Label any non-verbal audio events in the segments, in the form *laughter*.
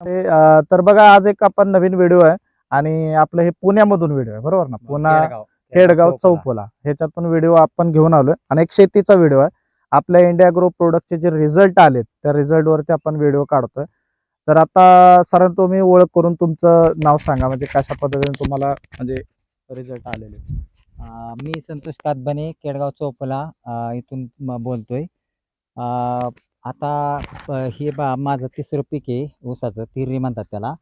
तर बघा आज एक आपण नवीन व्हिडिओ आहे आणि आपलं हे पुण्यामधून व्हिडिओ आहे बरोबर ना? पुन्हा. खेडगाव. चौफुला. चौफुला. ह्याच्यातून व्हिडिओ आपण घेऊन आलोय. आणि एक शेतीचा व्हिडिओ आहे. आपल्या इंडिया ग्रो प्रोडक्टचे जे रिझल्ट आलेत त्या रिझल्ट वरती आपण व्हिडिओ काढतोय. तर आता सर तुम्ही ओळख करून तुमचं नाव सांगा म्हणजे कशा पद्धतीने तुम्हाला म्हणजे रिझल्ट आलेले मी संतोष कातबने केडगाव चौपला इथून बोलतोय. आता हे बा माझं तिसरं पीक आहे ऊसाचं तिरी म्हणतात त्याला.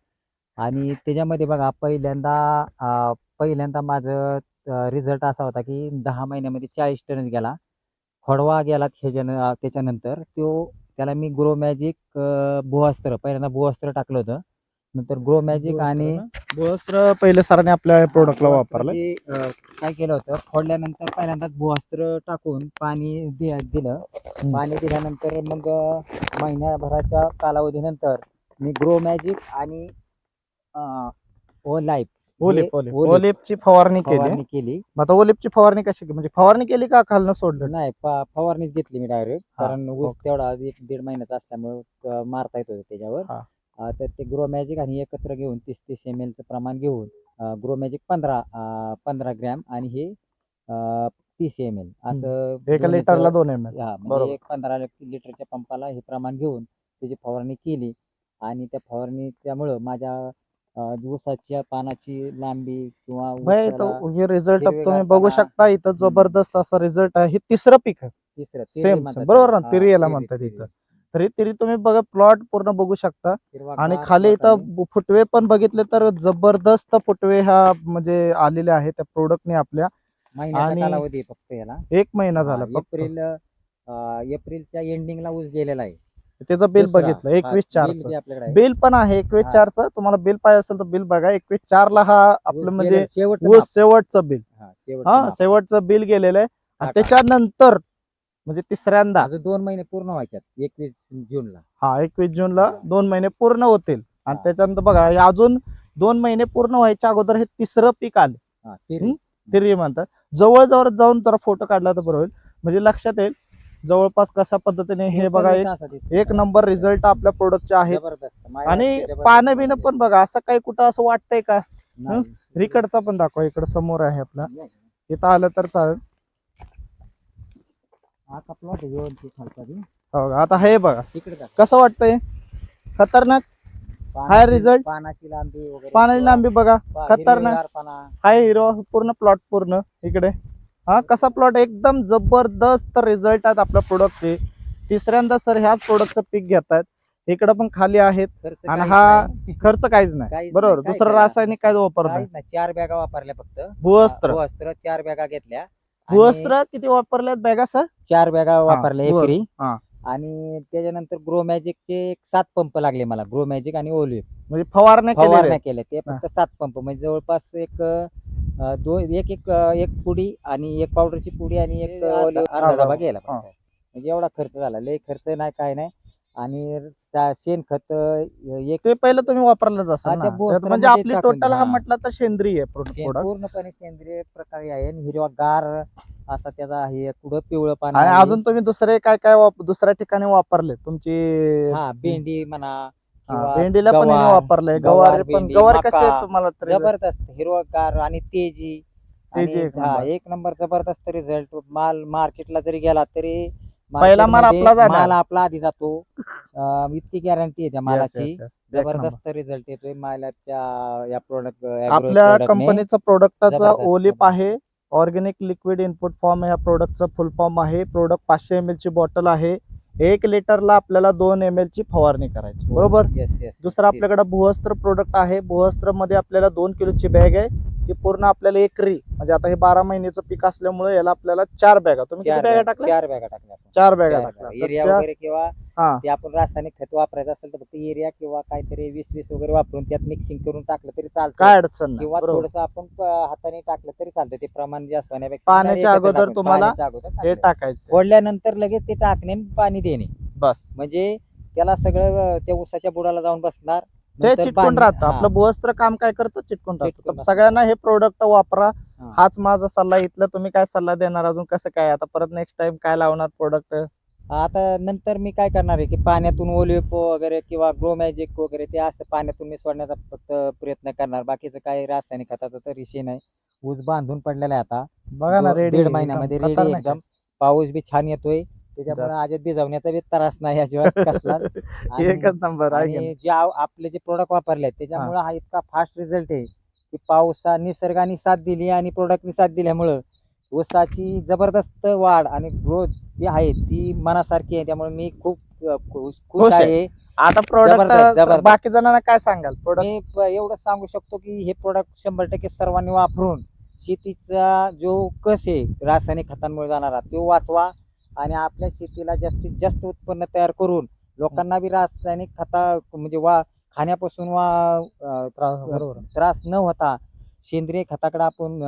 आणि त्याच्यामध्ये बघा पहिल्यांदा पहिल्यांदा माझं रिझल्ट असा होता की दहा महिन्यामध्ये चाळीस टनच गेला. खोडवा गेला ह्याच्या त्याच्यानंतर तो त्याला मी ग्रो मॅजिक भूअस्त्र पहिल्यांदा भुवास्त्र टाकलं होतं. नंतर ग्रो मॅजिक आणि भुवस्त्र पहिले सरांनी आपल्या प्रोडक्टला वापरलं ते, अं, काय केलं होतं? फोडल्यानंतर पहिल्यांदाच भुवास्त्र टाकून पाणी दि- दिलं. पाणी दिल्यानंतर मग महिन्याभराच्या कालावधीनंतर मी ग्रो मॅजिक आणि ओ लाईफ ओलिप ओलिप ओलिप. ओलिपची फवारणी केली फवारणी केली. मग आता ओलिपची फवारणी कशी केली? म्हणजे फवारणी केली का खालनं सोडलं? नाही फ- फवारणीच घेतली मी डायरेक्ट हा, कारण ऊस ओके. तेवढा एक दीड महिन्याचा असल्यामुळे मारता येत होतं त्याच्यावर. हा. तर ते ग्रो मॅजिक आणि एकत्र घेऊन तीस तीस एम चं प्रमाण घेऊन ग्रो मॅजिक पंधरा पंधरा ग्रॅम आणि हे तीस एम एल असं एका लिटरला दोन एम एल हा. म्हणजे एक पंधरा लिटरच्या पंपाला हे प्रमाण घेऊन त्याची फवारणी केली आणि त्या फवारणी त्यामुळं माझ्या अं, ऊसाच्या पानाची लांबी किंवा हे रिझल्ट तुम्ही बघू शकता इथं जबरदस्त असा रिझल्ट आहे. हे तिसरं पीक आहे. तिसरं सेम बरोबर. ना? हा, तिरी याला तेरी, म्हणतात. इथं. तरी तरी तुम्ही बघा प्लॉट पूर्ण बघू शकता. आणि खाली. इथं फुटवे पण बघितले तर जबरदस्त फुटवे ह्या म्हणजे आलेले आहेत त्या प्रोडक्टने आपल्या. आणि- फक्त याला. एक महिना झाला एप्रिल एप्रिलच्या एंडिंगला ऊस गेलेला आहे. त्याचं बिल. बघितलं एकवीस चारचं. आहे. बिल पण आहे एकवीस. चारचं. तुम्हाला बिल पाहिजे असेल तर बिल बघा. एकवीस चारला हा आपलं म्हणजे शेवटचं बिल हा, शेवटचं बिल गेलेलं आहे. त्याच्यानंतर म्हणजे तिसऱ्यांदा. अजून दोन महिने पूर्ण व्हायच्यात एकवीस जूनला. हा एकवीस जूनला दोन महिने पूर्ण होतील. आणि हा. त्याच्यानंतर बघा हे अजून दोन महिने पूर्ण व्हायच्या अगोदर हे तिसरं पीक आलं. हा, तेरी. म्हणतात. जवळ जवळ जाऊन जरा फोटो काढला तर बरं होईल. म्हणजे लक्षात येईल जवळपास कशा पद्धतीने हे बघा एक ऊस असा दिसतो. एक नंबर रिझल्ट आपल्या प्रोडक्टचे आहेत. जबरदस्त. माझ्या आणि जबरदस्त पानं बिनं. पण बघा असं काही कुठं असं वाटतंय का? नाही. रिकडचा पण दाखवा इकडं समोर आहे आपला. नाही. इथं आलं तर चालेल. आता प्लॉट व्यवस्थित खालचा बी. हो का? आता हे बघा. तिकडे. कसं वाटतंय? खतरनाक? पानाची- result? पानाची लांबी वगैरे. पाण्याची लांबी बघा. पा- खतरनाक. हिरवेगार पाना. हाय हिरो पूर्ण प्लॉट पूर्ण. इकडे. हा कसा प्लॉट एकदम जबरदस्त रिझल्ट आहेत आपल्या प्रोडक्टचे तिसऱ्यांदा सर ह्याच प्रोडक्टचं पीक घेतायत. इकडे पण खाली आहेत. खर्च आणि काहीच हा नाही. खर्च काहीच नाही. काहीच बरोबर. नाही, काय दुसरं करा? रासायनिक काय वापरत नाही काहीच नाही. चार बॅगा वापरल्या फक्त. भूवस्त्र चार बॅगा घेतल्या. आणि भूवस्त्र किती वापरल्यात बॅगा सर चार बॅगा वापरल्या. एकरी हा. आणि त्याच्यानंतर ग्रो मॅजिकचे एक सात पंप लागले मला ग्रो मॅजिक आणि ओलिव्ह म्हणजे फवारण्या फवारण्या केलेल्या केल्या ते फक्त सात पंप म्हणजे जवळपास एक अं, दोन एक एक अं, एक पुडी आणि एक पावडरची पुडी आणि एक अर्धा- अर्धा अर्धा डबा गेला हा. फक्त. म्हणजे एवढा खर्च झाला लय खर्च नाही काय नाही आणि सा- शेणखत अं, एक ते पहिलं तुम्ही वापरलंच हा, त्या म्हणजे आपली टाकून टोटल. हा. म्हटलं तर सेंद्रिय प्रोडक्ट पूर्णपणे सेंद्रिय प्रकारे आहे आणि हिरवागार असा त्याचा हे कुठं पिवळं पाणी आणि आहे. अजून तुम्ही दुसरे काय काय वाप- दुसऱ्या ठिकाणी वापरले तुमची हा भेंडी म्हणा हा, किंवा भेंडीला पण हिने गवार, वापरलंय गवार, गवार पण भेंडी, गवार कसे मका, तुम्हाला तरी जबरदस्त हिरवागार आणि तेजी तेजी आणि एक हा, नंबर. एक नंबर जबरदस्त रिझल्ट माल मार्केटला जरी गेला तरी पहिला माल आपला जाणार. माल आपला आधी जातो. अं, इतकी गॅरंटी आहे त्या मालाची. जबरदस्त रिझल्ट येतोय मालाच्या या प्रोडक्ट आपल्या कंपनीचा प्रोडक्टचा जबरदस्त, ओलिप. आहे. ऑर्गॅनिक लिक्विड इनपुट फॉर्म ह्या प्रोडक्टचा फुल फॉर्म आहे. प्रोडक्ट पाचशे एम ची बॉटल आहे. एक लिटरला आपल्याला दोन एम ची फवारणी करायची. हो. बरोबर? येस येस दुसरं आपल्याकडे भुवस्त्र प्रोडक्ट आहे. भुवस्त्रमध्ये आपल्याला दोन किलोची बॅग आहे. ती पूर्ण आपल्याला एकरी म्हणजे आता हे बारा महिन्याचं पीक असल्यामुळे याला आपल्याला चार बॅगा. तुम्ही किती चार बॅगा टाकल्या? चार बॅगा टाकल्या. चार बॅगा चार टाकल्या. वगैरे किंवा हा. ते आपण रासायनिक खत वापरायचं असेल तर फक्त एरिया किंवा काहीतरी वीस वीस वगैरे वापरून त्यात मिक्सिंग करून टाकलं तरी चालतं. काय अडचण नाही. किंवा बरोबर. थोडस आपण प- हाताने टाकलं तरी चालतं. ते प्रमाण जास्त होण्यापेक्षा पाण्याच्या एकत्र अगोदर टाकून, तुम्हाला पाण्याच्या अगोदर हे टाकलं. टाकायचं. फोडल्यानंतर लगेच ते टाकणे आणि पाणी देणे. बस. म्हणजे त्याला सगळं अं, त्या उसाच्या बुडाला जाऊन बसणार. ते नंतर चिटकून पाणी- राहतं. हा. आपलं भुवस्त्र काम काय करतं? चिटकून राहतं. चिटकून तर राहतं. सगळ्यांना हे प्रोडक्ट वापरा. हा. हाच माझा सल्ला. इथला तुम्ही काय सल्ला देणार? अजून कसं काय? आता परत नेक्स्ट टाइम काय लावणार प्रोडक्ट आता नंतर मी काय करणार आहे की पाण्यातून ओलिओपो वगैरे किंवा ग्रो मॅजिक वगैरे ते असं पाण्यातून मी सोडण्याचा फक्त प्रयत्न करणार. बाकीचं काही रासायनिक खताचा तर विषय नाही. ऊस बांधून पडलेला आहे आता. बघा ना दो- रेडी दीड महिन्यामध्ये रेडी एकदम. पाऊस बी छान येतोय. त्याच्यामुळे. अजित भिजवण्याचा बी त्रास नाही अजिबात कसला *laughs* एकच नंबर आहे आणि? जे आपले जे प्रोडक्ट वापरले आहेत त्याच्यामुळे हा इतका फास्ट रिझल्ट आहे की पावसा निसर्गाने साथ दिली आणि प्रोडक्टनी साथ दिल्यामुळं ऊसाची जबरदस्त वाढ आणि ग्रोथ जी आहे ती मनासारखी आहे त्यामुळे मी खूप अ, खुश खुश खुश आहे. आहे आता जबरदस्त, प्रोडक्ट जबरदस्त. बाकी जणांना काय सांगाल प्रोडक्ट मी प- एवढं सांगू शकतो की हे प्रोडक्ट शंभर टक्के सर्वांनी वापरून शेतीचा जो कस आहे रासायनिक खतांमुळे जाणारा तो वाचवा आणि आपल्या शेतीला जास्तीत जास्त उत्पन्न तयार करून लोकांना बी रासायनिक खता म्हणजे वा खाण्यापासून वा बरोबर. त्रास न होता सेंद्रिय खताकडे आपण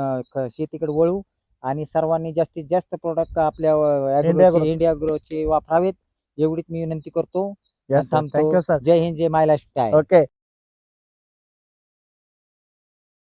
शेतीकडे वळू आणि सर्वांनी जास्तीत जास्त प्रोडक्ट आपल्या. इंडिया ग्रोचे वापरावेत. एवढीच मी विनंती करतो. जय हिंद जय माय लाईफ ओके